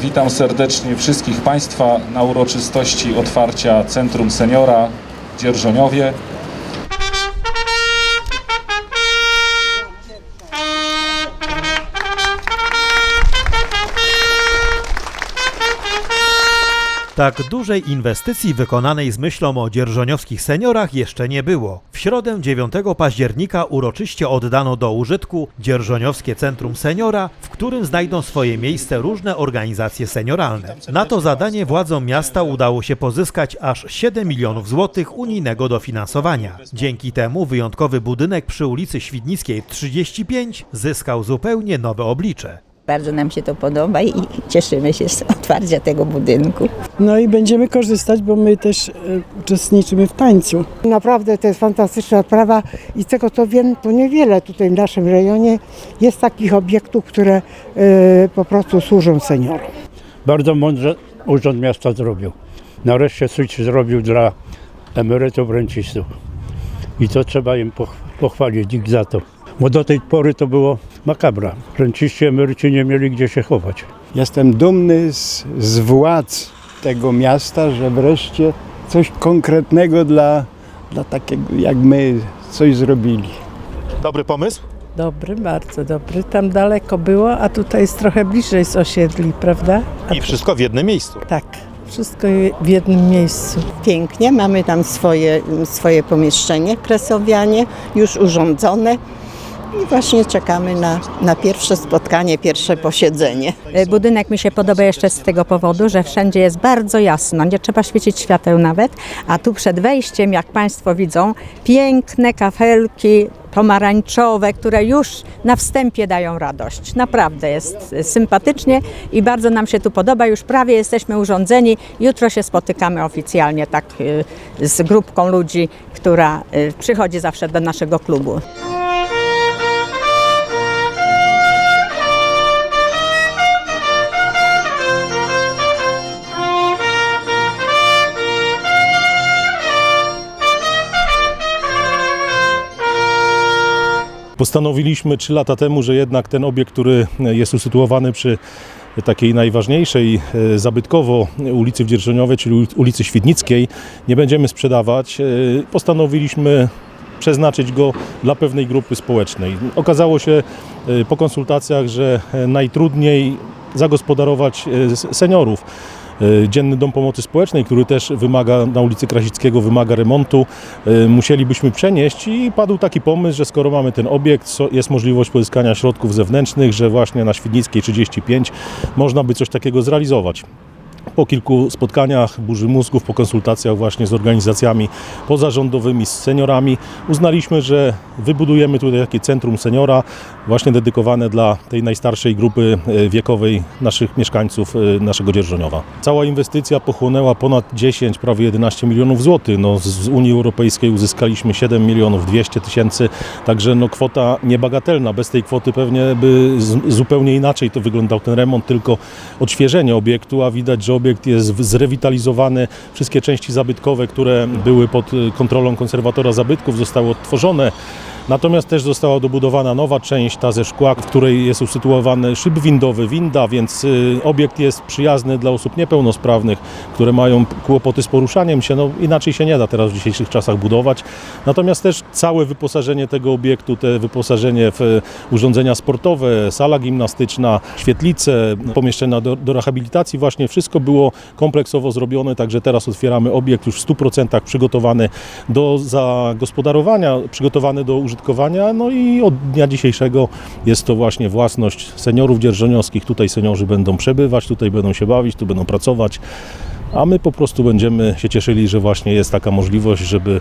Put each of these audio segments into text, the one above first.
Witam serdecznie wszystkich Państwa na uroczystości otwarcia Centrum Seniora w Dzierżoniowie. Tak dużej inwestycji wykonanej z myślą o dzierżoniowskich seniorach jeszcze nie było. W środę 9 października uroczyście oddano do użytku Dzierżoniowskie Centrum Seniora, w którym znajdą swoje miejsce różne organizacje senioralne. Na to zadanie władzom miasta udało się pozyskać aż 7 milionów złotych unijnego dofinansowania. Dzięki temu wyjątkowy budynek przy ulicy Świdnickiej 35 zyskał zupełnie nowe oblicze. Bardzo nam się to podoba i cieszymy się z otwarcia tego budynku. No i będziemy korzystać, bo my też e, uczestniczymy w tańcu. Naprawdę to jest fantastyczna sprawa i z tego co wiem, to niewiele tutaj w naszym rejonie jest takich obiektów, które e, po prostu służą seniorom. Bardzo mądrze Urząd Miasta zrobił. Nareszcie coś zrobił dla emerytów, rencistów. I to trzeba im poch- pochwalić ich za to. Bo do tej pory to było makabra. Renciści, emeryci nie mieli gdzie się chować. Jestem dumny z, z władz tego miasta, że wreszcie coś konkretnego dla, dla takiego jak my coś zrobili. Dobry pomysł? Dobry, bardzo dobry. Tam daleko było, a tutaj jest trochę bliżej z osiedli, prawda? A I wszystko w jednym miejscu. Tak, wszystko w jednym miejscu. Pięknie, mamy tam swoje, swoje pomieszczenie kresowianie, już urządzone. I właśnie czekamy na, na pierwsze spotkanie, pierwsze posiedzenie. E, Budynek mi się podoba jeszcze z tego powodu, że wszędzie jest bardzo jasno, nie trzeba świecić świateł nawet, a tu przed wejściem, jak Państwo widzą, piękne kafelki pomarańczowe, które już na wstępie dają radość. Naprawdę jest sympatycznie i bardzo nam się tu podoba. Już prawie jesteśmy urządzeni. Jutro się spotykamy oficjalnie tak e, z grupką ludzi, która e, przychodzi zawsze do naszego klubu. Postanowiliśmy trzy lata temu, że jednak ten obiekt, który jest usytuowany przy takiej najważniejszej e, zabytkowo ulicy w Dzierżoniowie, czyli ulicy Świdnickiej, nie będziemy sprzedawać. E, Postanowiliśmy przeznaczyć go dla pewnej grupy społecznej. Okazało się e, po konsultacjach, że najtrudniej zagospodarować seniorów. E, Dzienny Dom Pomocy Społecznej, który też wymaga na ulicy Krasickiego, wymaga remontu, e, musielibyśmy przenieść i padł taki pomysł, że skoro mamy ten obiekt, jest możliwość pozyskania środków zewnętrznych, że właśnie na Świdnickiej 35 można by coś takiego zrealizować. Po kilku spotkaniach, burzy mózgów, po konsultacjach właśnie z organizacjami pozarządowymi, z seniorami, uznaliśmy, że wybudujemy tutaj takie centrum seniora, właśnie dedykowane dla tej najstarszej grupy e, wiekowej naszych mieszkańców e, naszego Dzierżoniowa. Cała inwestycja pochłonęła ponad 10, prawie 11 milionów złotych. No, z Unii Europejskiej uzyskaliśmy 7 milionów 200 tysięcy, także no, kwota niebagatelna. Bez tej kwoty pewnie by zupełnie inaczej to wyglądał ten remont, tylko odświeżenie obiektu, a widać, że obiekt jest zrewitalizowany. Wszystkie części zabytkowe, które były pod y, kontrolą konserwatora zabytków zostały odtworzone. Natomiast też została dobudowana nowa część, ta ze szkła, w której jest usytuowany szyb windowy, winda, więc y, obiekt jest przyjazny dla osób niepełnosprawnych, które mają kłopoty z poruszaniem się. No, inaczej się nie da teraz w dzisiejszych czasach budować. Natomiast też całe wyposażenie tego obiektu, te wyposażenie w y, urządzenia sportowe, sala gimnastyczna, świetlice, pomieszczenia do, do rehabilitacji, właśnie wszystko było kompleksowo zrobione, także teraz otwieramy obiekt już w 100% przygotowany do zagospodarowania, przygotowany do użytkowania, no i od dnia dzisiejszego jest to właśnie własność seniorów dzierżoniowskich. Tutaj seniorzy będą przebywać, tutaj będą się bawić, tu będą pracować. A my po prostu będziemy się cieszyli, że właśnie jest taka możliwość, żeby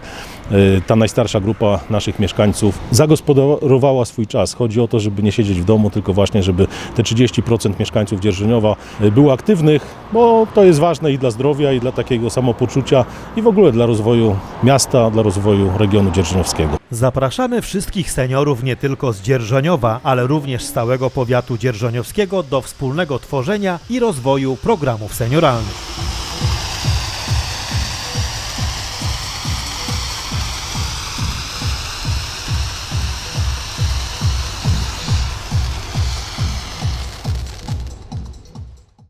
e, ta najstarsza grupa naszych mieszkańców zagospodarowała swój czas. Chodzi o to, żeby nie siedzieć w domu, tylko właśnie, żeby te 30% mieszkańców Dzierżoniowa e, było aktywnych, bo to jest ważne i dla zdrowia, i dla takiego samopoczucia, i w ogóle dla rozwoju miasta, dla rozwoju regionu dzierżoniowskiego. Zapraszamy wszystkich seniorów nie tylko z Dzierżoniowa, ale również z całego powiatu dzierżoniowskiego do wspólnego tworzenia i rozwoju programów senioralnych.